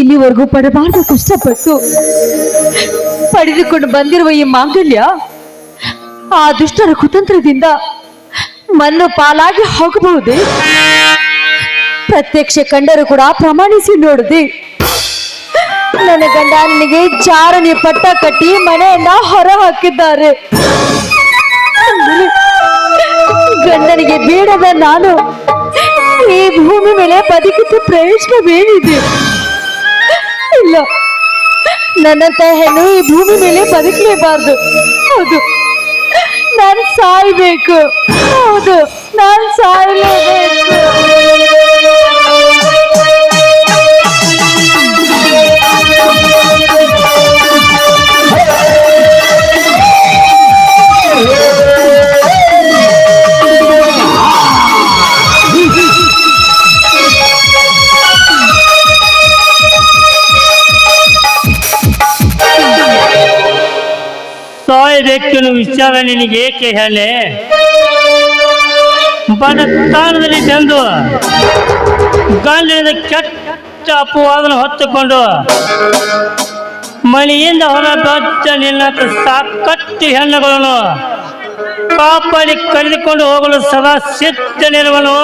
ಇಲ್ಲಿವರೆಗೂ ಪಡಬಾರ್ದು ಕಷ್ಟಪಟ್ಟು ಪಡೆದುಕೊಂಡು ಬಂದಿರುವ ಈ ಮಾಂಗಲ್ಯ, ಆ ದುಷ್ಟರ ಕುತಂತ್ರದಿಂದ ಮಣ್ಣು ಪಾಲಾಗಿ ಹೋಗಬಹುದೇ? ಪ್ರತ್ಯಕ್ಷ ಕಂಡರು ಕೂಡ ಪ್ರಮಾಣಿಸಿ ನೋಡದೆ? ನನ್ನ ಗಂಡ ನನಗೆ ಚಾರಣಿ ಪಟ್ಟ ಕಟ್ಟಿ ಮನೆಯನ್ನ ಹೊರ ಹಾಕಿದ್ದಾರೆ ಗಂಡನಿಗೆ ಬೇಡದ ನಾನು ಈ ಭೂಮಿ ಮೇಲೆ ಬದುಕಿದ್ದು ಪ್ರಯೋಜನವೇನಿದೆ? ಇಲ್ಲ. ನನ್ನಂತ ಹೆಣ್ಣು ಈ ಭೂಮಿ ಮೇಲೆ ಬದುಕಲೇಬಾರ್ದು. ಹೌದು. ನಾನು ಸಾಯ್ಬೇಕು. ಹೌದು. ನಾನು ಸಾಯಲೇಬೇಕು ಸಾಯಬೇಕೆನ್ನು ವಿಚಾರ ನಿನಗೆ ಏಕೆ ಹೇಳೆ? ಬಡತನದಲ್ಲಿ ತಂದು ಗಂಡನಿಂದ ಕೆಟ್ಟ ಅಪವಾದನ ಹೊತ್ತುಕೊಂಡು ಮಳೆಯಿಂದ ಹೊರ ದೊಡ್ಡ ನಿನ್ನಂತ ಸಾಕಷ್ಟು ಹೆಣ್ಣುಗಳನ್ನು ಕಾಪಾಡಿ ಕರೆದುಕೊಂಡು ಹೋಗಲು ಸದಾ ಸಿದ್ಧನಿರುವನು.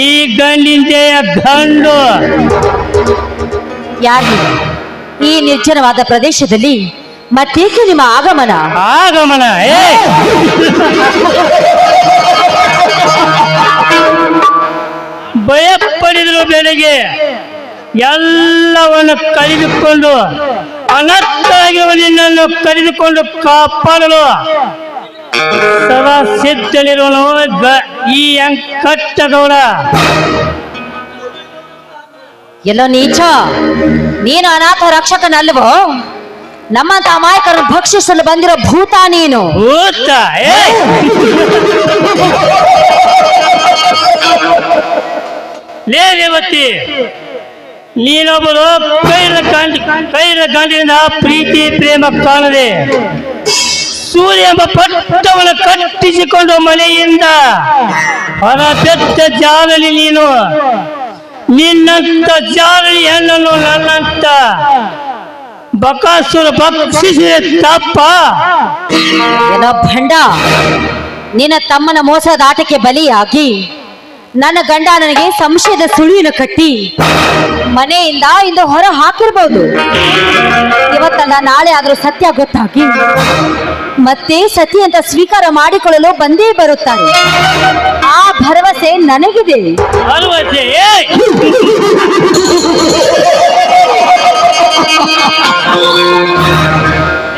ಈ ಗಂಡಿಂದೆಯ ಗಂಡು. ಯಾರು ಈ ನಿರ್ಜನವಾದ ಪ್ರದೇಶದಲ್ಲಿ ಮತ್ತೇಕೆ ನಿಮ್ಮ ಆಗಮನ? ಆಗಮನ ಏ! ಭಯ ಪಡೆದರು ಬೆಳಗ್ಗೆ. ಎಲ್ಲವನ್ನು ಕಳೆದುಕೊಂಡು ಅನರ್ಥವಾಗಿರುವ ನಿನ್ನನ್ನು ಕರೆದುಕೊಂಡು ಕಾಪಾಡಲು ಸದಾ ಸಿದ್ಧನಿರುವನು ಈ ಅಂಕಟ್ಟಗೌಡ. ಎಲ್ಲೋ ನೀಚ? ನೀನು ಅನಾಥ ರಕ್ಷಕನಲ್ವೋ? ನಮ್ಮಂತ ಅಮಾಯಕರನ್ನು ಭಕ್ಷಿಸಲು ಬಂದಿರೋ ಭೂತ ನೀನು. ರೇವತಿ, ನೀನೊಬ್ಬರು ಕೈರ ಗಾಂಧಿ, ಕೈರ ಗಾಂಧಿಯಿಂದ ಪ್ರೀತಿ, ಪ್ರೇಮ ಕಾಣದೆ, ಸೂರ್ಯ ಎಂಬ ಪಟ್ಟವನ್ನು ಕಟ್ಟಿಸಿಕೊಂಡು ಮನೆಯಿಂದ ಹೊರ ಬೆತ್ತ ಜಾರಲಿ ನೀನು ನಿನ್ನಂತ ಜಾರಲಿ ಹೆಣ್ಣನ್ನು ನನ್ನಂತ ಬಕಾಸುರ ಭಕ್ಷಿಸಿದ ತಪ್ಪ. ಏನೋ ಭಂಡ ನಿನ್ನ ತಮ್ಮನ ಮೋಸದ ಆಟಕ್ಕೆ ಬಲಿಯಾಗಿ ನನ್ನ ಗಂಡ ನನಗೆ ಸಂಶಯದ ಸುಳಿಯನ್ನು ಕಟ್ಟಿ ಮನೆಯಿಂದ ಇಂದು ಹೊರ ಹಾಕಿರ್ಬೋದು. ಇವತ್ತಲ್ಲ ನಾಳೆ ಆದರೂ ಸತ್ಯ ಗೊತ್ತಾಗಿ ಮತ್ತೆ ಸತಿ ಅಂತ ಸ್ವೀಕಾರ ಮಾಡಿಕೊಳ್ಳಲು ಬಂದೇ ಬರುತ್ತಾರೆ. ಆ ಭರವಸೆ ನನಗಿದೆ. ಭರವಸೆ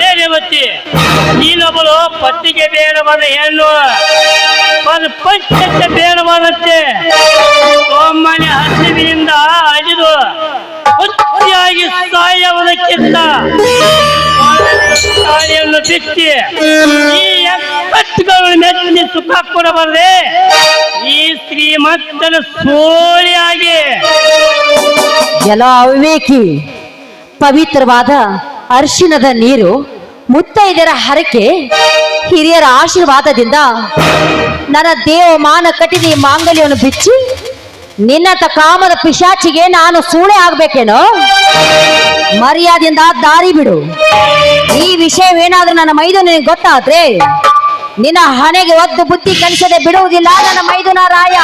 ಏ ರೇವತಿ ನೀನೊಬ್ಬಳು ಪತ್ತಿಗೆ ಬೇಡವಾದ ಹೆಣ್ಣು. ಒಂದು ಪಂಚಕ್ಕೆ ಬೇಡವಾದಂತೆ. ಒಮ್ಮನೆ ಹಸಿವಿನಿಂದ ಅಜಿದು ಹುಚ್ಚಿಯಾಗಿ ಸಾಯುವುದಕ್ಕಿಂತ ತಾಳಿಯನ್ನು ಬಿತ್ತಿ ಈ ಎಪ್ಪತ್ತುಗಳು ಮೆಚ್ಚಿ ಸುಖ ಕೊಡಬಾರದೆ. ಈ ಶ್ರೀಮಂತನ ಸೋಳಿಯಾಗಿ ಎಲ್ಲ ಅವಿವೇಕಿ. ಪವಿತ್ರವಾದ ಅರ್ಶಿನದ ನೀರು ಮುತ್ತೈದರ ಹರಕೆ ಹಿರಿಯರ ಆಶೀರ್ವಾದದಿಂದ ನನ್ನ ದೇವಮಾನ ಕಟ್ಟಿದ ಮಾಂಗಲ್ಯವನ್ನು ಬಿಚ್ಚಿ ನಿನ್ನಂತ ಕಾಮದ ಪಿಶಾಚಿಗೆ ನಾನು ಸೂಳೆ ಆಗ್ಬೇಕೇನೋ? ಮರ್ಯಾದೆಯಿಂದ ದಾರಿ ಬಿಡು. ಈ ವಿಷಯವೇನಾದ್ರೂ ನನ್ನ ಮೈದು ನಿನಗೆ ಗೊತ್ತಾದ್ರೆ ನಿನ್ನ ಹಣೆಗೆ ಒದ್ದು ಬುದ್ಧಿ ಕಲಿಸದೆ ಬಿಡುವುದಿಲ್ಲ ನನ್ನ ಮೈದುನ ರಾಯ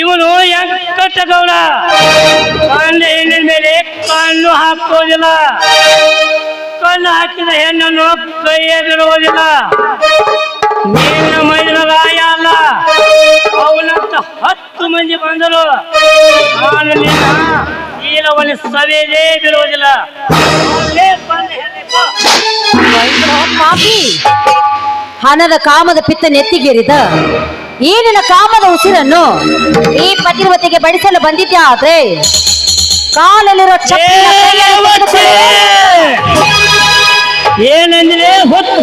ಇವನು ವೆಂಕಟಗೌಡ ಗಂಡ ಹೆಣ್ಣಿನ ಮೇಲೆ ಕಣ್ಣು ಹಾಕೋದಿಲ್ಲ ಕಣ್ಣು ಹಾಕಿದ ಹೆಣ್ಣನ್ನು ಕೈ ಬಿಡುವುದಿಲ್ಲ ನೀನ ಮೈದಿನ ಅಲ್ಲ. ಅವನಂತ ಹತ್ತು ಮಂದಿ ಬಂದರು. ನಾನು ನಿನ್ನ ನೀಲವನ್ನು ಸವೆಯದೇ ಬಿಡುವುದಿಲ್ಲ. ಹಣದ ಕಾಮದ ಪಿತ್ತ ನೆತ್ತಿಗೇರಿದ. ಈ ನಿನ್ನ ಕಾಮದ ಉಸಿರನ್ನು ಈ ಪತಿರ್ವತಿಗೆ ಬಡಿಸಲು ಬಂದಿದ್ದೆ ಆದ್ರೆ ಕಾಲಲ್ಲಿರೋ ಏನಂದ್ರೆ ಹೊತ್ತು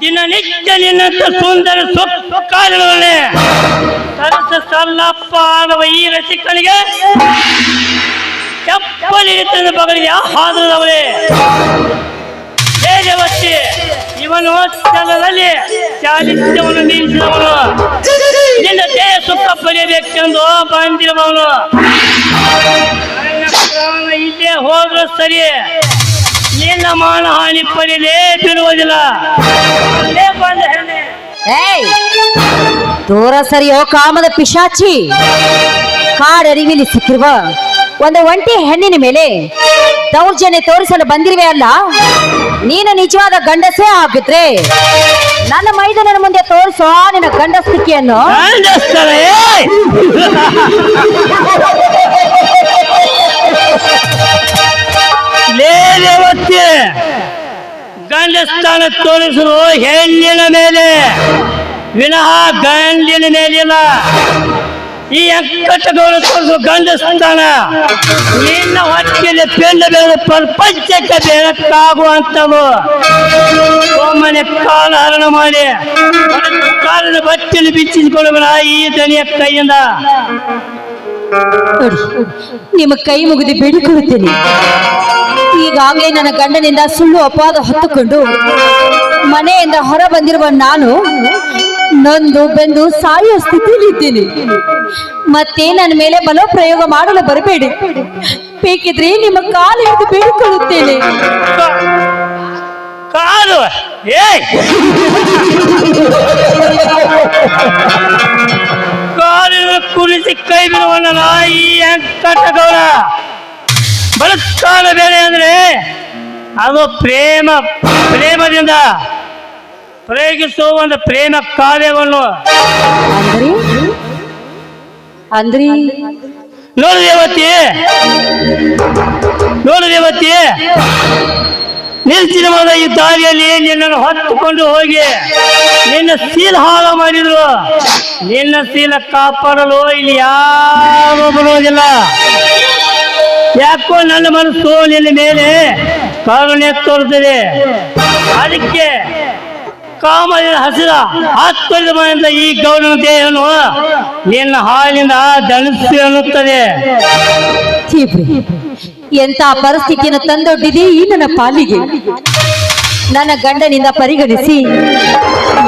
ದಿನನಿತ್ಯ ನಿನ್ನಂತ ಸುಂದರ ಸೊಕ್ಕಾಲಗಳೇ ಸರಸ ಸಲ್ಲಪ್ಪ ಆಡುವ ಈ ರಸಿಕನಿಗೆ ಚಪ್ಪಲಿ ಬಗಲಿಗೆ ಬಗಲಿಗೆ ಹೇಗೆ ತೇಜವತ್ತಿ ಇವನು ಚಲದಲ್ಲಿ ಚಾಲಿಸಿದವನು ನಿಲ್ಲಿಸಿದವನು. ನಿನ್ನ ದೇಹ ಸುಖ ಪಡೆಯಬೇಕೆಂದು ಬಂದಿರುವವನು. ಇಲ್ಲೇ ಹೋದ್ರು ಸರಿ ನಿನ್ನ ಮಾನ ಹಾನಿ ಪಡೆಯಲೇ ಬಿಡುವುದಿಲ್ಲ ಏಯ್ ದೂರ ಸರಿಯೋ ಕಾಮದ ಪಿಶಾಚಿ. ಕಾಡರಿವಿಲಿ ಸಿಕ್ಕಿರುವ ಒಂದು ಒಂಟಿ ಹೆಣ್ಣಿನ ಮೇಲೆ ದೌರ್ಜನ್ಯ ತೋರಿಸಲು ಬಂದಿರುವೆ ಅಲ್ಲ? ನೀನು ನಿಜವಾದ ಗಂಡಸೇ ಆಗಿದ್ರೆ ನನ್ನ ಮೈದಾನ ಮುಂದೆ ತೋರಿಸೋ ನಿನ್ನ ಗಂಡಸ್ತಿಕೆಯನ್ನು. ಗಂಡಸ್ಥಾನ ತೋರಿಸಲು ಹೆಣ್ಣಿನ ಮೇಲೆ. ವಿನಃ ಗಂಡಿನ ಮೇಲಿಲ್ಲ. ಈ ಅಂಕಟಗಳು ತೋರಿಸುವ ಸಂತಾನ. ನಿನ್ನ ಹೊಟ್ಟೆಯಲ್ಲಿ ಪೆಂಡ ಬೆಳೆದ ಪ್ರಪಂಚಕ್ಕೆ ಬೆಳಕಾಗುವಂಥವು ಒಮ್ಮನೆ ಕಾಲ ಹರಣ ಮಾಡಿ ಕಾಲದ ಬಟ್ಟೆಯಲ್ಲಿ ಬಿಚ್ಚಿಸಿಕೊಳ್ಳುವ ಈ ದನಿಯ ಕೈಯಿಂದ. ನಿಮ್ಮ ಕೈ ಮುಗಿದು ಬೇಡಿಕೊಳ್ಳುತ್ತೇನೆ ಈಗಾಗಲೇ ನನ್ನ ಗಂಡನಿಂದ ಸುಳ್ಳು ಅಪವಾದ ಹೊತ್ತುಕೊಂಡು, ಮನೆಯಿಂದ ಹೊರ ಬಂದಿರುವ ನಾನು ನೊಂದು ಬೆಂದು ಸಾಯುವ ಸ್ಥಿತಿಯಲ್ಲಿದ್ದೇನೆ. ಮತ್ತೆ ನನ್ನ ಮೇಲೆ ಬಲಪ್ರಯೋಗ ಮಾಡಲು ಬರಬೇಡಿ ಬೇಕಿದ್ರೆ ನಿಮ್ಮ ಕಾಲು ಹಿಡಿದು ಬೇಡಿಕೊಳ್ಳುತ್ತೇನೆ ಕಾ- ಕಾಲು ಏಯ್ ಕಾಲಿನ ಕುರಿಸಿ ಕೈ ಬಿಡುವಣ್ಣ ಈ ಅಂಕಟಗೌಡ ಬಲತ್ಕಾಲ ಬೇರೆ ಅಂದ್ರೆ ಅದು ಪ್ರೇಮ ಪ್ರೇಮದಿಂದ ಪ್ರಯೋಗಿಸುವ ಒಂದು ಪ್ರೇಮ ಕಾವ್ಯವನ್ನು ಅಂದ್ರಿ? ನೋಡು ದೇವತಿ. ನೋಡು ದೇವತಿ. ಮೊದಲ ಈ ದಾರಿಯಲ್ಲಿ ನಿನ್ನನ್ನು ಹೊತ್ತುಕೊಂಡು ಹೋಗಿ ನಿನ್ನ ಶೀಲ ಹಾಳು ಮಾಡಿದ್ರು. ನಿನ್ನ ಸೀಲ ಕಾಪಾಡಲು ಇಲ್ಲಿ ಯಾರು ಬರುವುದಿಲ್ಲ. ಯಾಕೋ ನನ್ನ ಮನಸ್ಸು ನಿನ್ನ ಮೇಲೆ ಕರುಣೆ ತೋರುತ್ತದೆ. ಅದಕ್ಕೆ ಕಾಮದ ಹಸಿರ ಹತ್ತೊಂದು ಮನೆಯಿಂದ ಈ ಗೌರವ ದೇಹವನ್ನು ನಿನ್ನ ಹಾಲಿನಿಂದ ದಣಿಸಿ ಅನ್ನುತ್ತದೆ. ಎಂತ ಪರಿಸ್ಥಿತಿಯನ್ನು ತಂದೊಡ್ಡಿದೆ ಈ ನನ್ನ ಪಾಲಿಗೆ? ನನ್ನ ಗಂಡನಿಂದ ಪರಿಗಣಿಸಿ,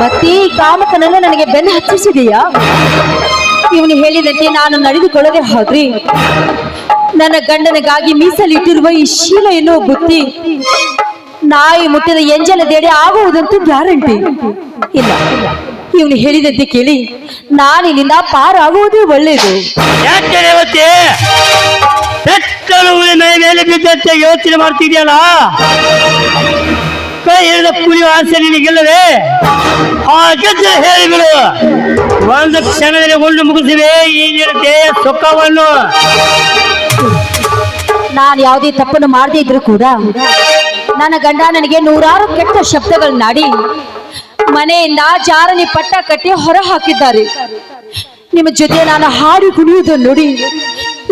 ಮತ್ತೆ ಕಾಮಕನನ್ನು ನನಗೆ ಬೆನ್ನು ಹಚ್ಚಿಸಿದೆಯಾ? ಇವನು ಹೇಳಿದಂತೆ ನಾನು ನಡೆದುಕೊಳ್ಳದೆ ಹೋದ್ರಿ. ನನ್ನ ಗಂಡನಿಗಾಗಿ ಮೀಸಲಿಟ್ಟಿರುವ ಈ ಶೀಲ ಎನ್ನುವ ಬುತ್ತಿ ನಾಯಿ ಮುಟ್ಟಿದ ಎಂಜಲ ದೇಡೆ ಆಗುವುದಂತೂ ಗ್ಯಾರಂಟಿ. ಇಲ್ಲ, ಇವನು ಹೇಳಿದಂತೆ ಕೇಳಿ, ನಾನಿಲ್ಲಿಂದ ಪಾರಾಗುವುದೇ ಒಳ್ಳೆಯದು. ಯಾಕೆ ರೇವತಿ ಉಳಿ ಮೈ ಮೇಲೆ ಬಿದ್ದಂತೆ ಯೋಚನೆ ಮಾಡ್ತಿದ್ಯಲ್ಲ? ಕೈ ಹಿಡಿದ ಕುಡಿಯುವ ಆಸೆ ನಿನಗಿಲ್ಲವೇ? ಹಾಗಿದ್ರೆ ಹೇಳಿಬಿಡು ಒಂದು ಕ್ಷಣದಲ್ಲಿ ಉಂಡು ಮುಗಿಸಿವೆ ಈ ನಿರತೆ ಸುಖವನ್ನು. ನಾನು ಯಾವುದೇ ತಪ್ಪನ್ನು ಮಾಡದೇ ಇದ್ರು ಕೂಡ ನನ್ನ ಗಂಡ ನನಗೆ ನೂರಾರು ಕೆಟ್ಟ ಶಬ್ದಗಳನ್ನಾಡಿ ಮನೆಯಿಂದ ಜಾರನಿ ಪಟ್ಟ ಕಟ್ಟಿ ಹೊರ ಹಾಕಿದ್ದಾರೆ. ನಿಮ್ಮ ಜೊತೆ ನಾನು ಹಾಡಿ ಕುಣಿಯುವುದನ್ನು ನೋಡಿ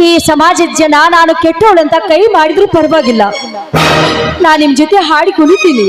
ಈ ಸಮಾಜದ ಜನ ನಾನು ಕೆಟ್ಟವಳಂತ ಕೈ ಮಾಡಿದ್ರು ಪರವಾಗಿಲ್ಲ. ನಾನು ನಿಮ್ಮ ಜೊತೆ ಹಾಡಿ ಕುಣಿತೀನಿ.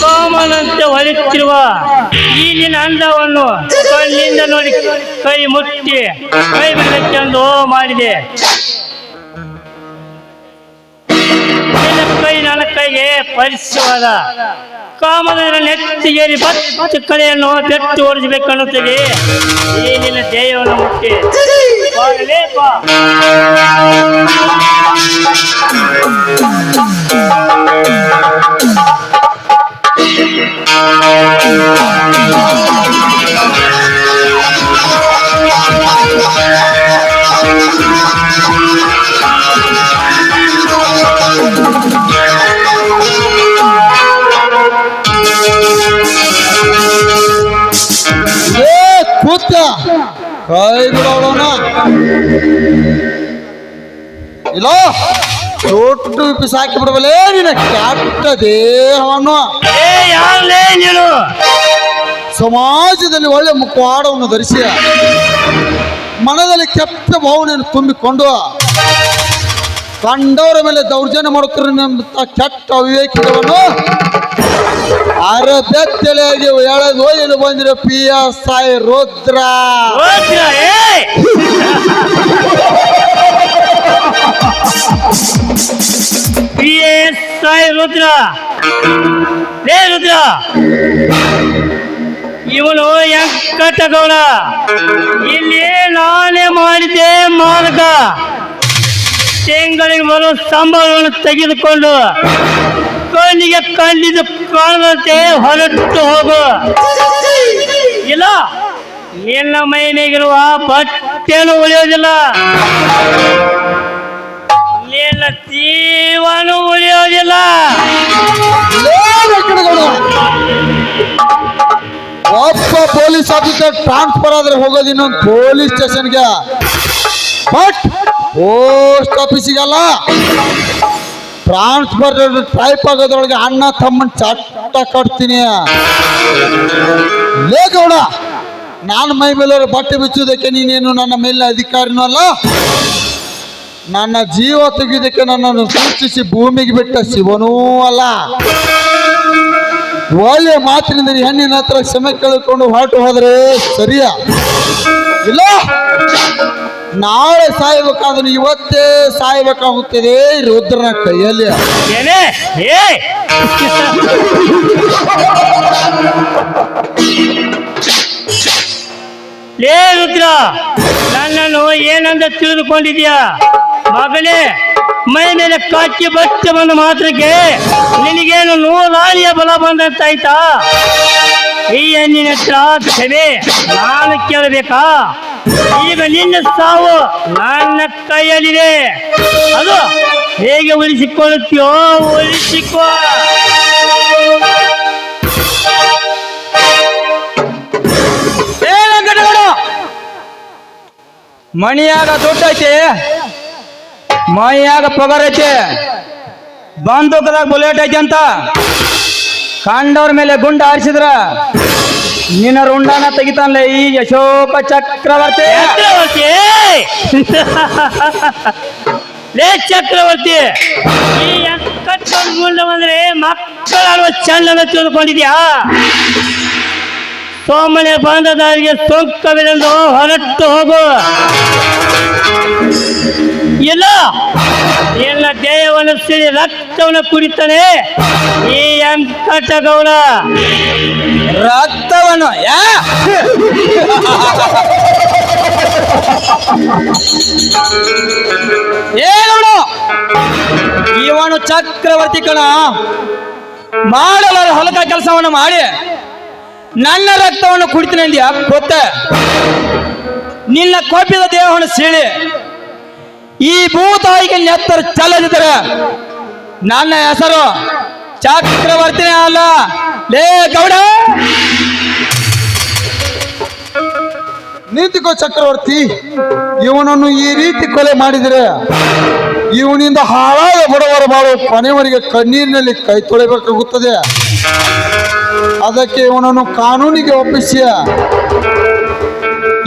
ಕಾಮನಂತೆ ಹೊಲಿತಿರುವ ಈಗಿನ ಅಂದವನ್ನು ಕಣ್ಣಿಂದ ನೋಡಿ ಕೈ ಮುಟ್ಟಿ ಕೈ ಬಿಡಬೇಕೆಂದು ಮಾಡಿದೆ. ಕೈ ನನ್ನ ಕೈಗೆ ಪರಿಚಯವಾದ ಕಾಮದ ನೆತ್ತಿಗೇರಿ ಬತ್ತು ಕಳೆಯನ್ನು ಬೆಟ್ಟು ಓಡಿಸಬೇಕನ್ನುತ್ತದೆ ಈ ನಿನ್ನ ದೇಹವನ್ನು ಮುಟ್ಟಿ. ಕೂತ ಕೈ ಬಿಡೋಣ. ಇಲ್ಲ ದೊಡ್ಡ ಬಿಸಾಕಿ ಬಿಡಬಲೇ ನಿನ್ನ ಕೆಟ್ಟ ದೇಹವನ್ನು. ಯಾರಲೇ ನೀನು? ಸಮಾಜದಲ್ಲಿ ಒಳ್ಳೆ ಮುಖವಾಡವನ್ನು ಧರಿಸಿ ಮನದಲ್ಲಿ ಕೆಟ್ಟ ಭಾವನೆಯನ್ನು ತುಂಬಿಕೊಂಡು ಕಂಡವರ ಮೇಲೆ ದೌರ್ಜನ್ಯ ಮಾಡುತ್ತಿರುವ ಕೆಟ್ಟ ಅವಿವೇಕಿಗಳನ್ನು ಅರಬೆತ್ತಲೆಯಾಗಿ ಎಳೆದು ಇಲ್ಲಿ ಬಂದಿರೋ ಪಿ ಎಸ್ ಐ ರುದ್ರ ಹೋಗ್ತೀರಾ, ಎಸ್ ರುದ್ರ ಲೇ ರುದ್ರ ಇವನು ವೆಂಕಟಗೌಡ. ಇಲ್ಲಿ ನಾನೇ ಮಾಡಿದೆ ಮಾರಕ ತಿಂಗಳಿಗೆ ಬರೋ ಸಂಬಳವನ್ನು ತೆಗೆದುಕೊಂಡು ಕಣ್ಣಿಗೆ ಕಂಡಿದ್ದು ಕಾಣದಂತೆ ಹೊರಟು ಹೋಗು. ಇಲ್ಲ, ನಿನ್ನ ಮೈನಿಗಿರುವ ಬಟ್ಟೆನು ಉಳಿಯೋದಿಲ್ಲ. ನಿನ್ನ ಉಳಿಯೋದಿಲ್ಲ ಲೇ ಒಬ್ಬ ಪೊಲೀಸ್ ಆಫೀಸರ್ ಟ್ರಾನ್ಸ್ಫರ್ ಆದ್ರೆ ಹೋಗೋದು ಇನ್ನೊಂದು ಪೊಲೀಸ್ ಸ್ಟೇಷನ್ಗೆ. ಬಟ್ ಪೋಸ್ಟ್ ಆಫೀಸಿಗಲ್ಲ ಟ್ರಾನ್ಸ್ಫರ್ ಟೈಪ್ ಆಗೋದ್ರೊಳಗೆ ಅಣ್ಣ ತಮ್ಮನ್ ಚಟ್ಟ ಕಟ್ತೀನಿ. ಲೇಗೌಡ ನಾನು ಮೈ ಮೇಲೆ ಬಟ್ಟೆ ಬಿಚ್ಚುವುದಕ್ಕೆ ನೀನೇನು ನನ್ನ ಮೇಲಿನ ಅಧಿಕಾರಿನೂ ಅಲ್ಲ? ನನ್ನ ಜೀವ ತೆಗೆದಕ್ಕೆ ನನ್ನನ್ನು ಸೃಷ್ಟಿಸಿ ಭೂಮಿಗೆ ಬಿಟ್ಟ ಶಿವನೂ ಅಲ್ಲ. ಒಳ್ಳೆ ಮಾತಿನಿಂದ ಹೆಣ್ಣಿನ ಹತ್ರ ಕ್ಷಮೆ ಕೇಳಿಕೊಂಡು ಹೊರಟು ಹೋದ್ರೆ ಸರಿಯಾ? ಇಲ್ಲ. ನಾಳೆ ಸಾಯಬೇಕಾದ್ರೆ ಇವತ್ತೇ ಸಾಯಬೇಕಾಗುತ್ತದೆ ರುದ್ರನ ಕೈಯಲ್ಲಿ. ಏನೇ? ಏ ರುದ್ರ, ನನ್ನನ್ನು ಏನಂದ ತಿಳಿದುಕೊಂಡಿದ್ಯಾ ಮಗನೇ, ಮೈ ಮೇಲೆ ಕಾಕಿ ಬಟ್ಟೆ ಬಂದ ಮಾತ್ರಕ್ಕೆ ನಿನಗೇನು ನೂರಾರಿಯ ಬಲ ಬಂದಂತಾಯ್ತಾ? ಈ ಹೆಣ್ಣಿನ ಹತ್ರ ಕ್ಷಮೆ ನಾನು ಕೇಳಬೇಕಾ? ಈಗ ನಿನ್ನ ಸಾವು ನನ್ನ ಕೈಯಲ್ಲಿದೆ. ಅದು ಹೇಗೆ ಉಳಿಸಿಕೊಳ್ಳುತ್ತೀಯೋ, ಉಳಿಸಿಕೋ. ಮಣಿಯಾಗ ದುಡ್ಡು ಐತಿ ಮೈಯಾಗ ಪಗಾರ ಐತಿ ಬಂದೂಕದಾಗ ಬುಲೆಟ್ ಐತಿ ಅಂತ. ಕಂಡವ್ರ ಮೇಲೆ ಗುಂಡ ಹಾರಿಸಿದ್ರ. ನಿನ್ನ ರುಂಡನ ತೆಗಿತಾನಲ್ಲ ಈ ಅಶೋಕ ಚಕ್ರವರ್ತಿ. ಚಕ್ರವರ್ತಿ? ಲೇ ಚಕ್ರವರ್ತಿ, ಈ ಬಂದ್ರೆ ಮಕ್ಕಳಾಡುವ ಚಂದನ ತಿಳ್ಕೊಂಡಿದ್ಯಾ ಸೋಮನೆ ಬಾಂಧದಾರಿಗೆ ಸೋಂಕವಿಲ್ಲ ಹೊರಟು ಹೋಗು. ಇಲ್ಲ ಎಲ್ಲ ದೇಹವನ್ನು ಸಿಡಿ ರಕ್ತವನ್ನು ಕುಡಿತಾನೆ ಈ ವೆಂಕಟಗೌಡ. ರಕ್ತವನ್ನು, ಯಾ? ಏನು ಇವನು ಚಕ್ರವರ್ತಿ ಕಣ. ಮಾಡಲಾರ ಹೊಲಕ ಕೆಲಸವನ್ನು ಮಾಡಿ. ನನ್ನ ರಕ್ತವನ್ನು ಕುಡಿತೀನಿ ಗೊತ್ತ? ನಿನ್ನ ಕೋಪಿದ ದೇಹವನ್ನು ಸೀಳಿ. ಈ ಭೂತಾಯಿಗೆ ನೆತ್ತರ ಚಲದಿದ್ದರೆ ನನ್ನ ಹೆಸರು ಚಕ್ರವರ್ತಿನೇ ಅಲ್ಲ. ಲೇ ಗೌಡ! ನಿಂತಿಕೋ ಚಕ್ರವರ್ತಿ, ಇವನನ್ನು ಈ ರೀತಿ ಕೊಲೆ ಮಾಡಿದರೆ ಇವನಿಂದ ಹಾಳಾದ ಬಡವರ ಬಾಳು ಕೊನೆವರೆಗೆ ಕಣ್ಣೀರಿನಲ್ಲಿ ಕೈ ತೊಳೆಬೇಕಾಗುತ್ತದೆ ಅದಕ್ಕೆ ಇವನನ್ನು ಕಾನೂನಿಗೆ ಒಪ್ಪಿಸಿ.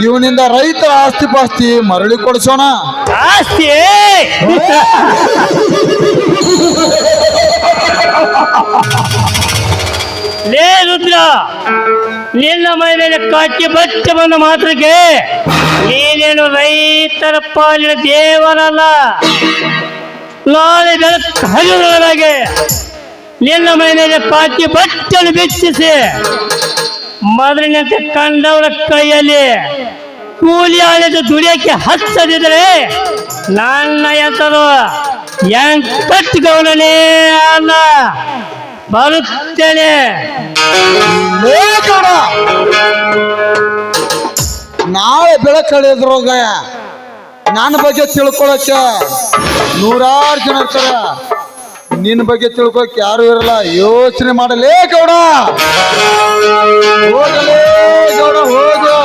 ಇವನಿಂದ ರೈತರ ಆಸ್ತಿ ಪಾಸ್ತಿ ಮರಳಿ ಕೊಡಿಸೋಣ. ಆಸ್ತಿ? ಲೇ ರುದ್ರ, ನಿನ್ನ ಮೈಮೇಲೆ ಕಾಟಿ ಬಚ್ಚ ಬಂದ ಮಾತ್ರಕ್ಕೆ ನೀನೇನು ರೈತರ ಪಾಲಿನ ದೇವರಲ್ಲ? ನಾಳೆ ಬೆಳಕು ಹರಿದೊಳಗೆ ನಿನ್ನ ಮೈಮೇಲೆ ಕಾಟಿ ಬಟ್ಟೆಯನ್ನು ಬೆಚ್ಚಿಸಿ ಮೊದಲಿನಂತೆ ಕಂಡವರ ಕೈಯಲ್ಲಿ ಕೂಲಿ ಆಳಿದ ದುಡಿಯಕ್ಕೆ ಹಚ್ಚದಿದ್ರೆ ನನ್ನ ಹೆಸರು ಎಂಕಟ್ ಗೌಡನೇ ಅಲ್ಲ. ಬರುತ್ತೇನೆ. ನಾಳೆ! ನಾಳೆ ಬೆಳಕಳಿದ್ರೋಗ ನನ್ನ ಬಗ್ಗೆ ತಿಳ್ಕೊಳಕ್ಕೆ ನೂರಾರು ಜನ ಇರ್ತಾರ. ನಿನ್ನ ಬಗ್ಗೆ ತಿಳ್ಕೊಳಕ್ ಯಾರು ಇರಲ್ಲ. ಯೋಚನೆ ಮಾಡಲೇ ಗೌಡ. ಹೋಗಲೇ ಗೌಡ, ಹೋಗು.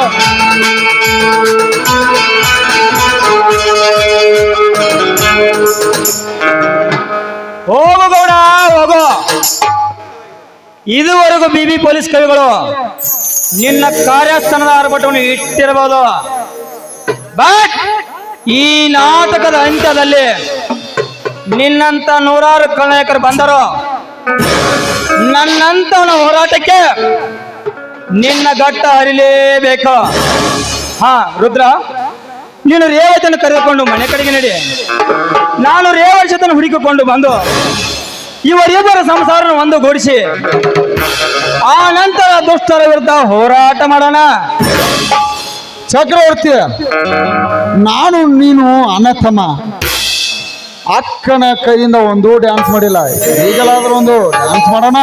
ಹೋಗು ಗೌಡ, ಹೋಗು. ಇದುವರೆಗೂ ಬಿ ಬಿ ಪೊಲೀಸ್ ಕವಿಗಳು ನಿನ್ನ ಕಾರ್ಯಸ್ಥಾನದ ಆರ್ಭಟವನ್ನು ಇಟ್ಟಿರಬಹುದು. ಬಟ್ ಈ ನಾಟಕದ ಅಂತ್ಯದಲ್ಲಿ ನಿನ್ನಂತ ನೂರಾರು ಕಲಾಯಕರು ಬಂದರು. ನನ್ನಂತವನ ಹೋರಾಟಕ್ಕೆ ನಿನ್ನ ಘಟ್ಟ ಅರಿಲೇಬೇಕು. ಹಾ, ರುದ್ರ, ನೀನು ರೇವತಿಯನ್ನು ಕರೆದುಕೊಂಡು ಮನೆ ಕಡೆಗೆ ನಡಿ. ನಾನು ರೇವರ್ಷತನ ಹುಡುಕಿಕೊಂಡು ಬಂದು ಇವರಿಬ್ಬರ ಸಂಸಾರ ಒಂದು ಗೂಡಿಸಿ. ಆ ನಂತರ ದುಷ್ಟರ ವಿರುದ್ಧ ಹೋರಾಟ ಮಾಡೋಣ. ಚಕ್ರವರ್ತಿ, ನಾನು ನೀನು ಅನಥಮ ಅಕ್ಕನ ಕೈಯಿಂದ ಒಂದು ಡ್ಯಾನ್ಸ್ ಮಾಡಿಲ್ಲ. ಈಗಲಾದ್ರೂ ಒಂದು ಡ್ಯಾನ್ಸ್ ಮಾಡೋಣ.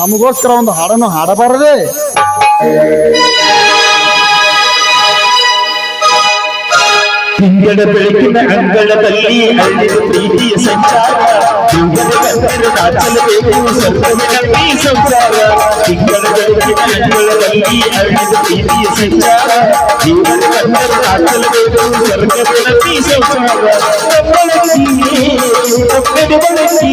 ನಮಗೋಸ್ಕರ ಒಂದು ಹಾಡನ್ನು ಹಾಡಬಾರದೆ. ತಿಂಗಳ ಬೆಳಕಿನ ಅಂಗಳದಲ್ಲಿ ಪ್ರೀತಿಯ ಸಂಚಾರ ತಿಂಗಳ ಬೆಳಕಿನ ಅಂಗಳದಲ್ಲಿ ಹಳ್ಳಿದ ಪ್ರೀತಿಯ ಸಂಚಾರ ತಿಂಗಳ ಗಂಧದ ನಾಚಲಬೇಕು ಸ್ವರ್ಗದಲ್ಲಿ ಸಂಸಾರ ತಪ್ಪದೆ ಬಳಸಿ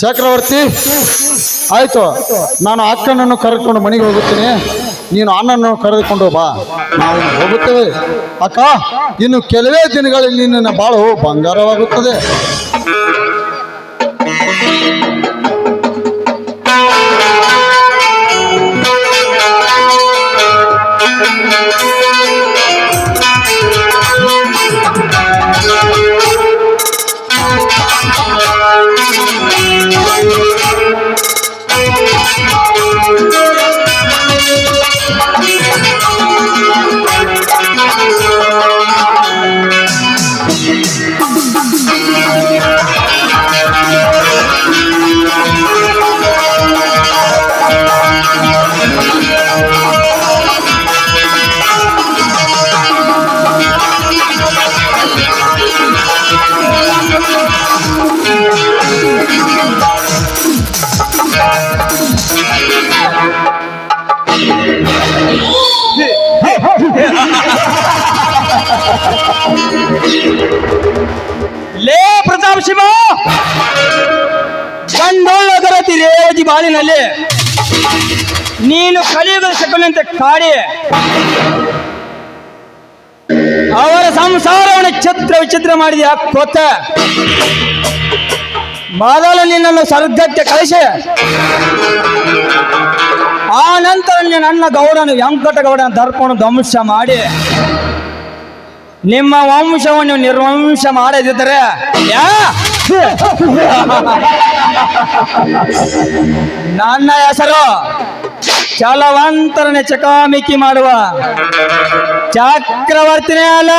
ಚಕ್ರವರ್ತಿ, ಆಯ್ತು. ನಾನು ಅಕ್ಕನನ್ನು ಕರೆದುಕೊಂಡು ಮನೆಗೆ ಹೋಗುತ್ತೇನೆ. ನೀನು ಅಣ್ಣನನ್ನು ಕರೆದುಕೊಂಡು ಬಾ. ನಾವು ಹೋಗುತ್ತೇವೆ. ಅಕ್ಕ, ಇನ್ನು ಕೆಲವೇ ದಿನಗಳಲ್ಲಿ ನಿನ್ನ ಬಾಳು ಬಂಗಾರವಾಗುತ್ತದೆ. ಲೇ ಪ್ರತಾಪ್ ಶಿವ! ಗಂಡೊಳ್ಳದರ ರೇವತಿ ಬಾಳಿನಲ್ಲಿ ನೀನು ಕಲಿಯುಗದ ಶಕುನಂತೆ ಕಾಡಿ. ಅವರ ಸಂಸಾರವನ್ನು ಚಿತ್ರ ವಿಚಿತ್ರ ಮಾಡಿದ ಕೊತ್ತ. ಮೊದಲು ನಿನ್ನನ್ನು ಸ್ವರ್ಗಕ್ಕೆ ಕಳಿಸಿ. ಆ ನಂತರ ನೀನು ನನ್ನ ಗೌಡನು ವೆಂಕಟಗೌಡನ ದರ್ಪಣ ಧ್ವಂಸ ಮಾಡಿ. ನಿಮ್ಮ ವಂಶವನ್ನು ನಿರ್ವಂಶ ಮಾಡದಿದ್ದರೆ ನನ್ನ ಹೆಸರು ಚಲವಂತರನೆ ಚಕಾಮಿಕಿ ಮಾಡುವ ಚಕ್ರವರ್ತಿನೇ ಅಲ್ಲ.